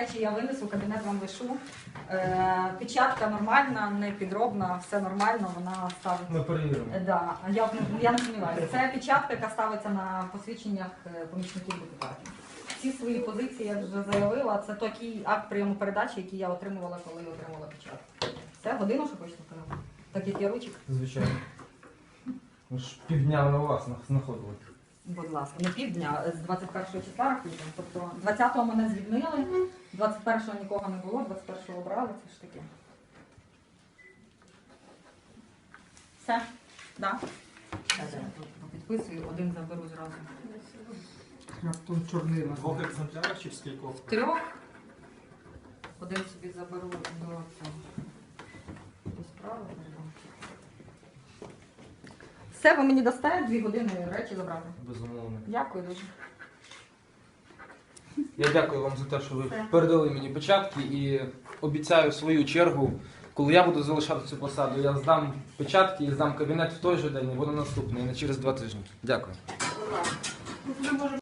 речі я винесу, кабінет вам лишу. Е, печатка нормальна, не підробна, все нормально, вона ставиться. Ми перевіримо. Е, Да, я, я не сумніваюся. Це печатка, яка ставиться на посвідченнях е, помічників депутатів. Всі свої позиції я вже заявила. Це такий акт прийому передачі, який я отримувала, коли отримала печатку. Це годину, що хочете сказати? Так як я ручик. Звичайно. Ми ж півдня на вас знаходили. Будь ласка, не півдня, з 21 числа. Тобто 20-го мене звільнили, 21-го нікого не було, 21-го обрали, це ж таке. Все? Да? Підписую, один заберу зразу. Раптом чорнила. В двох екземплярах чи в скількох? Трьох. Один собі заберу до цього. До справи передам. Все, ви мені дасте дві години речі забрати. Безумовно. Дякую дуже. Я дякую вам за те, що ви передали мені початки і обіцяю свою чергу. Коли я буду залишати цю посаду, я здам печатки і здам кабінет в той же день, і буде наступний, не через два тижні. Дякую.